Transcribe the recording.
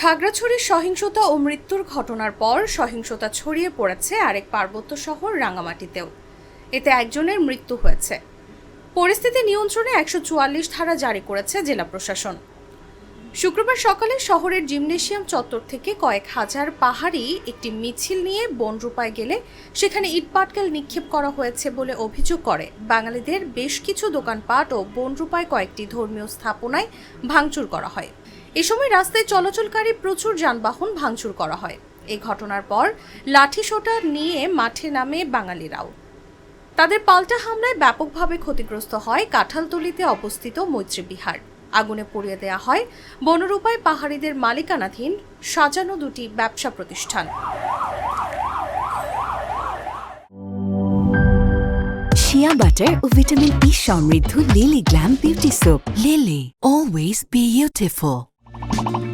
খাগড়াছড়ির সহিংসতা ও মৃত্যুর ঘটনার পর সহিংসতা ছড়িয়ে পড়েছে আরেক পার্বত্য শহর রাঙামাটিতেও। এতে একজনের মৃত্যু হয়েছে। পরিস্থিতি নিয়ন্ত্রণে একশো চুয়াল্লিশ ধারা জারি করেছে জেলা প্রশাসন। শুক্রবার সকালে শহরের জিমনেশিয়াম চত্বর থেকে কয়েক হাজার পাহাড়ি একটি মিছিল নিয়ে বনরূপায় গেলে সেখানে ইটপাটকেল নিক্ষেপ করা হয়েছে বলে অভিযোগ করে। বাঙালিদের বেশ কিছু দোকানপাট ও বনরূপায় কয়েকটি ধর্মীয় স্থাপনায় ভাঙচুর করা হয়। এ সময় রাস্তায় চলাচলকারী প্রচুর যানবাহন ভাঙচুর করা হয়। এই ঘটনার পর লাঠিসোঁটা নিয়ে মাঠে নামে বাঙালিরাও। তাদের পাল্টা হামলায় ব্যাপকভাবে ক্ষতিগ্রস্ত হয় কাঁঠালতলিতে অবস্থিত মৈত্রী বিহার। আগুনে পুড়িয়ে দেওয়া হয় বনরূপায় পাহাড়িদের মালিকানাধীন সাজানো দুটি ব্যবসা প্রতিষ্ঠান। শিয়া বাটার ও ভিটামিন ই সমৃদ্ধ Lily glam beauty soap Lily always beautiful Thank you.